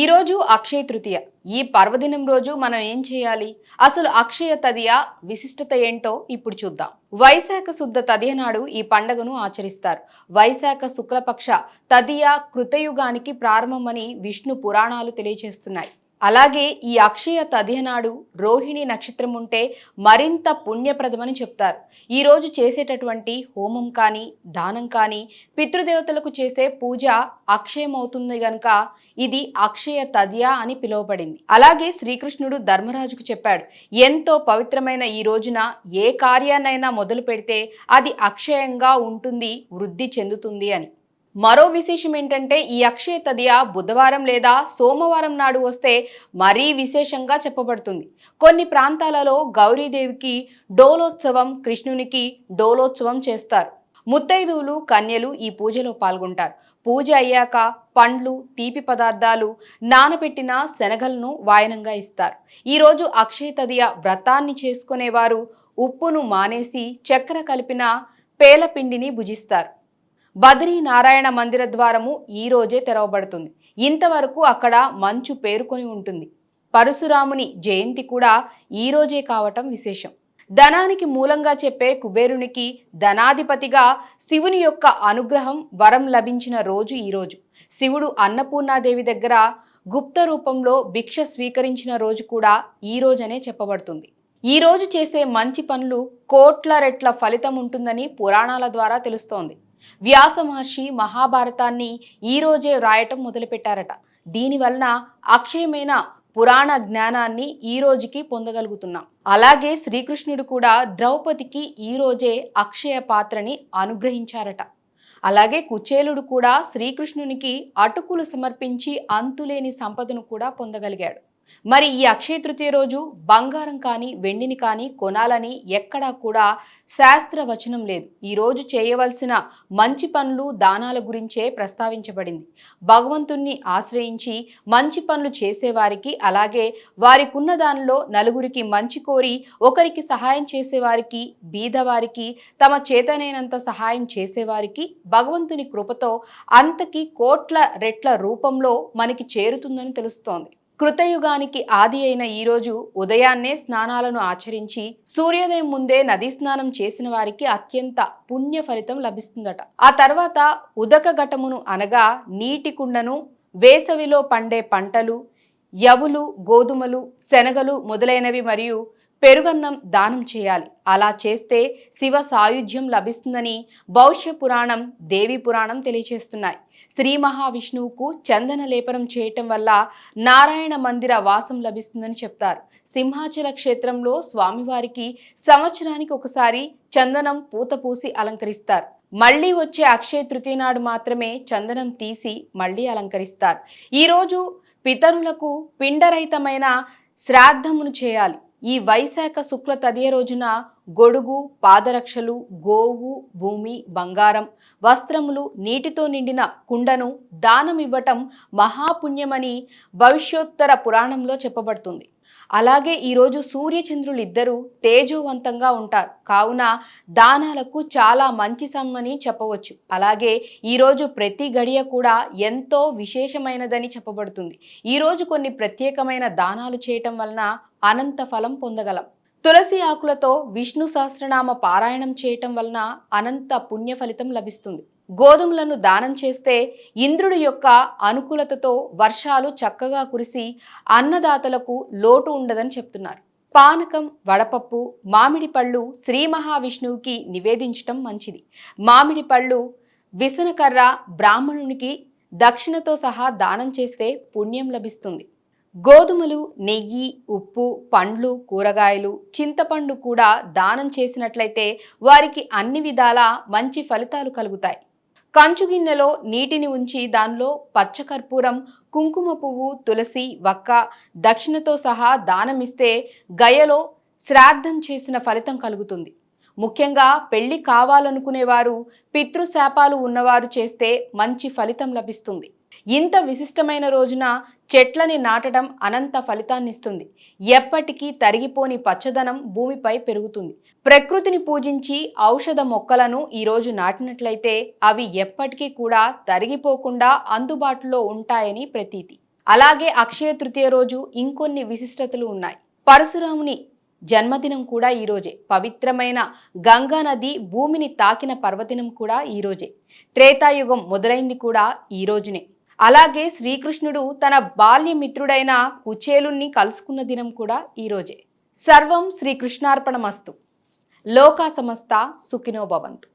ఈరోజు అక్షయ తృతీయ. ఈ పర్వదినం రోజు మనం ఏం చేయాలి? అసలు అక్షయ తదియ విశిష్టత ఏంటో ఇప్పుడు చూద్దాం. వైశాఖ శుద్ధ తదియ నాడు ఈ పండగను ఆచరిస్తారు. వైశాఖ శుక్లపక్ష తదియ కృతయుగానికి ప్రారంభమని విష్ణు పురాణాలు తెలియజేస్తున్నాయి. అలాగే ఈ అక్షయ తదియ నాడు రోహిణి నక్షత్రం ఉంటే మరింత పుణ్యప్రదమని చెప్తారు. ఈరోజు చేసేటటువంటి హోమం కానీ దానం కానీ పితృదేవతలకు చేసే పూజ అక్షయమవుతుంది గనుక ఇది అక్షయ తదియ అని పిలువబడింది. అలాగే శ్రీకృష్ణుడు ధర్మరాజుకు చెప్పాడు ఎంతో పవిత్రమైన ఈ రోజున ఏ కార్యాన్నైనా మొదలు పెడితే అది అక్షయంగా ఉంటుంది వృద్ధి చెందుతుంది అని. మరో విశేషం ఏంటంటే ఈ అక్షయ తదియ బుధవారం లేదా సోమవారం నాడు వస్తే మరీ విశేషంగా చెప్పబడుతుంది. కొన్ని ప్రాంతాలలో గౌరీదేవికి డోలోత్సవం కృష్ణునికి డోలోత్సవం చేస్తారు. ముత్తైదువులు కన్యలు ఈ పూజలో పాల్గొంటారు. పూజ అయ్యాక పండ్లు తీపి పదార్థాలు నానబెట్టిన శనగలను వాయనంగా ఇస్తారు. ఈరోజు అక్షయ తదియ వ్రతాన్ని చేసుకునేవారు ఉప్పును మానేసి చక్కెర కలిపిన పేలపిండిని భుజిస్తారు. బద్రీ నారాయణ మందిర ద్వారము ఈ రోజే తెరవబడుతుంది. ఇంతవరకు అక్కడ మంచు పేరుకొని ఉంటుంది. పరశురాముని జయంతి కూడా ఈ రోజే కావటం విశేషం. ధనానికి మూలంగా చెప్పే కుబేరునికి ధనాధిపతిగా శివుని యొక్క అనుగ్రహం వరం లభించిన రోజు ఈరోజు శివుడు అన్నపూర్ణాదేవి దగ్గర గుప్త రూపంలో భిక్ష స్వీకరించిన రోజు కూడా ఈ రోజనే చెప్పబడుతుంది. ఈ రోజు చేసే మంచి పనులు కోట్ల రెట్ల ఫలితం ఉంటుందని పురాణాల ద్వారా తెలుస్తోంది. వ్యాస మహర్షి మహాభారతాన్ని ఈ రోజే వ్రాయటం మొదలుపెట్టారట. దీనివలన అక్షయమైన పురాణ జ్ఞానాన్ని ఈ రోజుకి పొందగలుగుతున్నాం. అలాగే శ్రీకృష్ణుడు కూడా ద్రౌపదికి ఈ రోజే అక్షయ పాత్రని అనుగ్రహించారట. అలాగే కుచేలుడు కూడా శ్రీకృష్ణునికి అటుకులు సమర్పించి అంతులేని సంపదను కూడా పొందగలిగాడు. మరి ఈ అక్షయ తృతీయ రోజు బంగారం కానీ వెండిని కానీ కొనాలని ఎక్కడా కూడా శాస్త్ర వచనం లేదు. ఈ రోజు చేయవలసిన మంచి పనులు దానాల గురించే ప్రస్తావించబడింది. భగవంతుణ్ణి ఆశ్రయించి మంచి పనులు చేసేవారికి అలాగే వారికున్న దానిలో నలుగురికి మంచి కోరి ఒకరికి సహాయం చేసేవారికి బీదవారికి తమ చేతనైనంత సహాయం చేసేవారికి భగవంతుని కృపతో అంతకి కోట్ల రెట్ల రూపంలో మనకి చేరుతుందని తెలుస్తోంది. కృతయుగానికి ఆది అయిన ఈరోజు ఉదయాన్నే స్నానాలను ఆచరించి సూర్యోదయం ముందే నదీ స్నానం చేసిన వారికి అత్యంత పుణ్య ఫలితం లభిస్తుందట. ఆ తర్వాత ఉదక ఘటమును అనగా నీటి కుండను వేసవిలో పండే పంటలు యవులు గోధుమలు శనగలు మొదలైనవి మరియు పెరుగన్నం దానం చేయాలి. అలా చేస్తే శివ సాయుధ్యం లభిస్తుందని భవిష్య పురాణం దేవి పురాణం తెలియజేస్తున్నాయి శ్రీ మహావిష్ణువుకు చందన లేపనం చేయటం వల్ల నారాయణ మందిర వాసం లభిస్తుందని చెప్తారు. సింహాచల క్షేత్రంలో స్వామివారికి సంవత్సరానికి ఒకసారి చందనం పూత పూసి అలంకరిస్తారు. మళ్ళీ వచ్చే అక్షయ తృతీయ నాడు మాత్రమే చందనం తీసి మళ్ళీ అలంకరిస్తారు. ఈరోజు పితరులకు పిండరహితమైన శ్రాద్ధమును చేయాలి. ఈ వైశాఖ శుక్ల తదియ రోజున గొడుగు పాదరక్షలు గోవు భూమి బంగారం వస్త్రములు నీటితో నిండిన కుండను దానం ఇవ్వటం మహాపుణ్యమని భవిష్యోత్తర పురాణంలో చెప్పబడుతుంది. అలాగే ఈరోజు సూర్యచంద్రులు ఇద్దరూ తేజోవంతంగా ఉంటారు. కావున దానాలకు చాలా మంచి సమ్మని చెప్పవచ్చు. అలాగే ఈరోజు ప్రతి గడియ కూడా ఎంతో విశేషమైనదని చెప్పబడుతుంది. ఈరోజు కొన్ని ప్రత్యేకమైన దానాలు చేయటం వలన అనంత ఫలం పొందగలం. తులసి ఆకులతో విష్ణు సహస్రనామ పారాయణం చేయటం వలన అనంత పుణ్య ఫలితం లభిస్తుంది. గోధుమలను దానం చేస్తే ఇంద్రుడి యొక్క అనుకూలతతో వర్షాలు చక్కగా కురిసి అన్నదాతలకు లోటు ఉండదని చెప్తున్నారు. పానకం వడపప్పు మామిడి పళ్ళు శ్రీ మహావిష్ణువుకి నివేదించటం మంచిది. మామిడి పళ్ళు విసనకర్ర బ్రాహ్మణునికి దక్షిణతో సహా దానం చేస్తే పుణ్యం లభిస్తుంది. గోధుమలు నెయ్యి ఉప్పు పండ్లు కూరగాయలు చింతపండు కూడా దానం చేసినట్లయితే వారికి అన్ని విధాల మంచి ఫలితాలు కలుగుతాయి. కంచు గిన్నెలో నీటిని ఉంచి దానిలో పచ్చకర్పూరం కుంకుమ పువ్వు తులసి వక్క దక్షిణతో సహా దానమిస్తే గయలో శ్రాద్ధం చేసిన ఫలితం కలుగుతుంది. ముఖ్యంగా పెళ్ళి కావాలనుకునేవారు పితృశాపాలు ఉన్నవారు చేస్తే మంచి ఫలితం లభిస్తుంది. ఇంత విశిష్టమైన రోజున చెట్లని నాటడం అనంత ఫలితాన్నిస్తుంది. ఎప్పటికీ తరిగిపోని పచ్చదనం భూమిపై పెరుగుతుంది. ప్రకృతిని పూజించి ఔషధ మొక్కలను ఈరోజు నాటినట్లయితే అవి ఎప్పటికీ కూడా తరిగిపోకుండా అందుబాటులో ఉంటాయని ప్రతీతి. అలాగే అక్షయ తృతీయ రోజు ఇంకొన్ని విశిష్టతలు ఉన్నాయి. పరశురాముని జన్మదినం కూడా ఈ రోజే. పవిత్రమైన గంగా నది భూమిని తాకిన పర్వదినం కూడా ఈ రోజే. త్రేతాయుగం మొదలైంది కూడా ఈ రోజునే. అలాగే శ్రీకృష్ణుడు తన బాల్యమిత్రుడైన కుచేలుణ్ణి కలుసుకున్న దినం కూడా ఈరోజే సర్వం శ్రీకృష్ణార్పణమస్తు. లోకా సమస్త సుఖినో భవంతు.